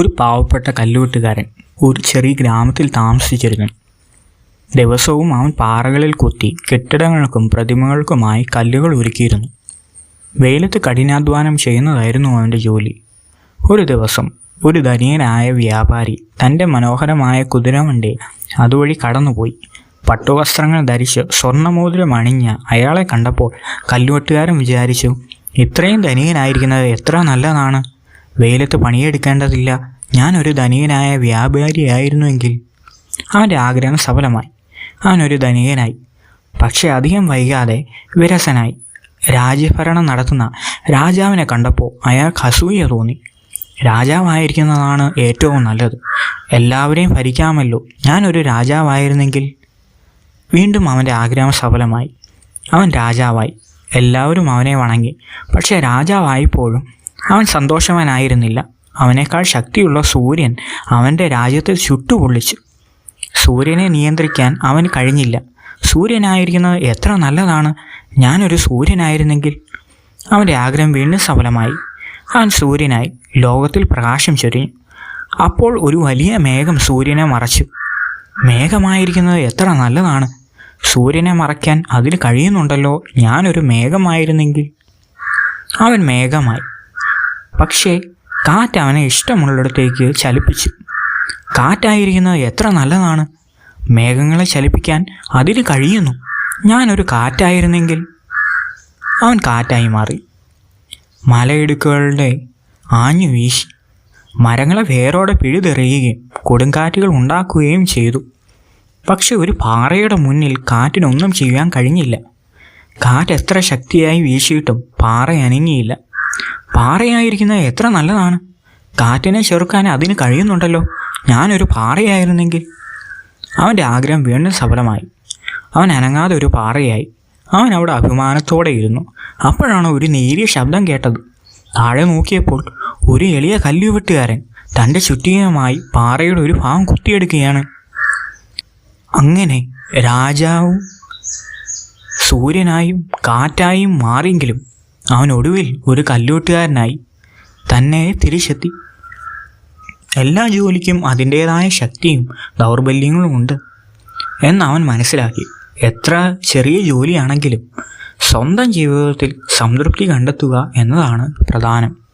ഒരു പാവപ്പെട്ട കല്ലുവെട്ടുകാരൻ ഒരു ചെറിയ ഗ്രാമത്തിൽ താമസിച്ചിരുന്നു. ദിവസവും അവൻ പാറകളിൽ കുത്തി കെട്ടിടങ്ങൾക്കും പ്രതിമകൾക്കുമായി കല്ലുകൾ ഒരുക്കിയിരുന്നു. വെയിലത്ത് കഠിനാധ്വാനം ചെയ്യുന്നതായിരുന്നു അവന്റെ ജോലി. ഒരു ദിവസം ഒരു ധനികനായ വ്യാപാരി തന്റെ മനോഹരമായ കുതിരവണ്ടി അതുവഴി കടന്നുപോയി. പട്ടുവസ്ത്രങ്ങൾ ധരിച്ച് സ്വർണമോതിരം അണിഞ്ഞ അയാളെ കണ്ടപ്പോൾ കല്ലുവെട്ടുകാരൻ വിചാരിച്ചു ഇത്രയും ധനികനായിരിക്കുന്നത് എത്ര നല്ലതാണ്. വെയിലത്ത് പണിയെടുക്കേണ്ടതില്ല. ഞാനൊരു ധനികനായ വ്യാപാരിയായിരുന്നുവെങ്കിൽ അവന്റെ ആഗ്രഹം സഫലമായി. അവനൊരു ധനികനായി. പക്ഷെ അധികം വൈകാതെ വിരസനായി. രാജ്യഭരണം നടത്തുന്ന രാജാവിനെ കണ്ടപ്പോൾ അയാൾക്ക് അസൂയ തോന്നി. രാജാവായിരിക്കുന്നതാണ് ഏറ്റവും നല്ലത്. എല്ലാവരെയും ഭരിക്കാമല്ലോ. ഞാനൊരു രാജാവായിരുന്നെങ്കിൽ വീണ്ടും അവന്റെ ആഗ്രഹം സഫലമായി. അവൻ രാജാവായി. എല്ലാവരും അവനെ വണങ്ങി. പക്ഷേ രാജാവായപ്പോഴും അവൻ സന്തോഷവാനായിരുന്നില്ല. അവനേക്കാൾ ശക്തിയുള്ള സൂര്യൻ അവന്റെ രാജ്യത്തിൽ ചുട്ടുപൊള്ളിച്ചു. സൂര്യനെ നിയന്ത്രിക്കാൻ അവന് കഴിഞ്ഞില്ല. സൂര്യനായിരിക്കുന്നത് എത്ര നല്ലതാണ്. ഞാനൊരു സൂര്യനായിരുന്നെങ്കിൽ. അവന്റെ ആഗ്രഹം വീണ്ടും സഫലമായി. അവൻ സൂര്യനായി. ലോകത്തിൽ പ്രകാശം ചൊരിഞ്ഞു. അപ്പോൾ ഒരു വലിയ മേഘം സൂര്യനെ മറച്ചു. മേഘമായിരിക്കുന്നത് എത്ര നല്ലതാണ്. സൂര്യനെ മറയ്ക്കാൻ അതിൽ കഴിയുന്നുണ്ടല്ലോ. ഞാനൊരു മേഘമായിരുന്നെങ്കിൽ. അവൻ മേഘമായി. പക്ഷേ കാറ്റ് അവനെ ഇഷ്ടമുള്ളിടത്തേക്ക് ചലിപ്പിച്ചു. കാറ്റായിരിക്കുന്നത് എത്ര നല്ലതാണ്. മേഘങ്ങളെ ചലിപ്പിക്കാൻ അതിന് കഴിയുന്നു. ഞാനൊരു കാറ്റായിരുന്നെങ്കിൽ. അവൻ കാറ്റായി മാറി. മലയിടുക്കുകളുടെ ആഞ്ഞു വീശി. മരങ്ങളെ വേരോടെ പിഴുതെറിയുകയും കൊടുങ്കാറ്റുകൾ ഉണ്ടാക്കുകയും ചെയ്തു. പക്ഷെ ഒരു പാറയുടെ മുന്നിൽ കാറ്റിനൊന്നും ചെയ്യാൻ കഴിഞ്ഞില്ല. കാറ്റ് എത്ര ശക്തിയായി വീശിയിട്ടും പാറ അനങ്ങിയില്ല പാറയായിരിക്കുന്നത് എത്ര നല്ലതാണ്. കാറ്റിനെ ചെറുക്കാൻ അതിന് കഴിയുന്നുണ്ടല്ലോ. ഞാനൊരു പാറയായിരുന്നെങ്കിൽ. അവന്റെ ആഗ്രഹം വീണ്ടും സഫലമായി. അവൻ അനങ്ങാതെ ഒരു പാറയായി. അവൻ അവിടെ അഭിമാനത്തോടെ ഇരുന്നു. അപ്പോഴാണ് ഒരു നേരിയ ശബ്ദം കേട്ടത്. താഴെ നോക്കിയപ്പോൾ ഒരു എളിയ കല്ലുവെട്ടുകാരൻ തന്റെ ചുറ്റിയുമായി പാറയുടെ ഒരു ഭാഗം കുത്തിയെടുക്കുകയാണ്. അങ്ങനെ രാജാവും സൂര്യനായും കാറ്റായും മാറിയെങ്കിലും അവൻ ഒടുവിൽ ഒരു കല്ലൂട്ടുകാരനായി തന്നെ തിരിച്ചെത്തി. എല്ലാ ജോലിക്കും അതിന്റേതായ ശക്തിയും ദൗർബല്യങ്ങളും ഉണ്ട് എന്ന് അവൻ മനസ്സിലാക്കി. എത്ര ചെറിയ ജോലിയാണെങ്കിലും സ്വന്തം ജീവിതത്തിൽ സംതൃപ്തി കണ്ടെത്തുക എന്നതാണ് പ്രധാനം.